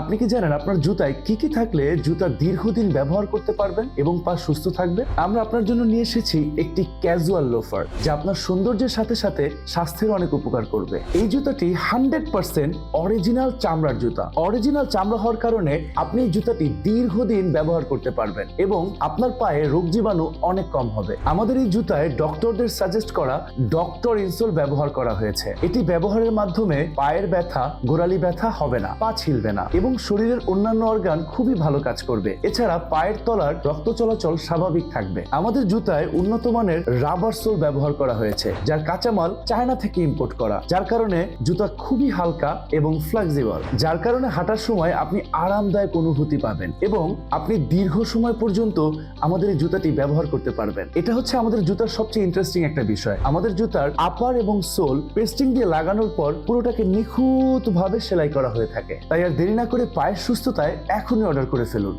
আপনি কি জানেন আপনার জুতায় কি কি থাকলে জুতা দীর্ঘদিন ব্যবহার করতে পারবেন এবং পা সুস্থ থাকবে? আমরা আপনার জন্য নিয়ে এসেছি একটি ক্যাজুয়াল লোফার যা আপনার সৌন্দর্যের সাথে সাথে স্বাস্থ্যের অনেক উপকার করবে। এই জুতাটি হান্ড্রেড পার্সেন্ট অরিজিনাল চামড়ার জুতা। অরিজিনাল চামড়া হওয়ার কারণে আপনি এই জুতাটি দীর্ঘদিন ব্যবহার করতে পারবেন এবং আপনার পায়ে রোগ জীবাণু অনেক কম হবে। আমাদের এই জুতায় ডক্টরদের সাজেস্ট করা ডক্টর ইনসোল ব্যবহার করা হয়েছে। এটি ব্যবহারের মাধ্যমে পায়ের ব্যথা, গোড়ালি ব্যথা হবে না, পা ছিলবে না এবং শরীরের অন্যান্য অর্গান খুবই ভালো কাজ করবে। এছাড়া পায়ের তলার রক্ত চলাচল স্বাভাবিক থাকবে। আমাদের জুতায় উন্নত মানের রাবার সোল ব্যবহার করা হয়েছে, যার কাঁচামাল চায়না থেকে ইম্পোর্ট করা, যার কারণে জুতা খুবই হালকা এবং ফ্লেক্সিবল যার কারণে হাঁটার সময় আপনি আরামদায়ক অনুভূতি পাবেন এবং আপনি দীর্ঘ সময় পর্যন্ত আমাদের এই জুতাটি ব্যবহার করতে পারবেন। এটা হচ্ছে আমাদের জুতার সবচেয়ে ইন্টারেস্টিং একটা বিষয়। আমাদের জুতার আপার এবং সোল পেস্টিং দিয়ে লাগানোর পর পুরোটাকে নিখুঁত ভাবে সেলাই করা হয়ে থাকে। তাই আর দেরি না করে পায়ের সুস্থতায় এখনই অর্ডার করে ফেলুন।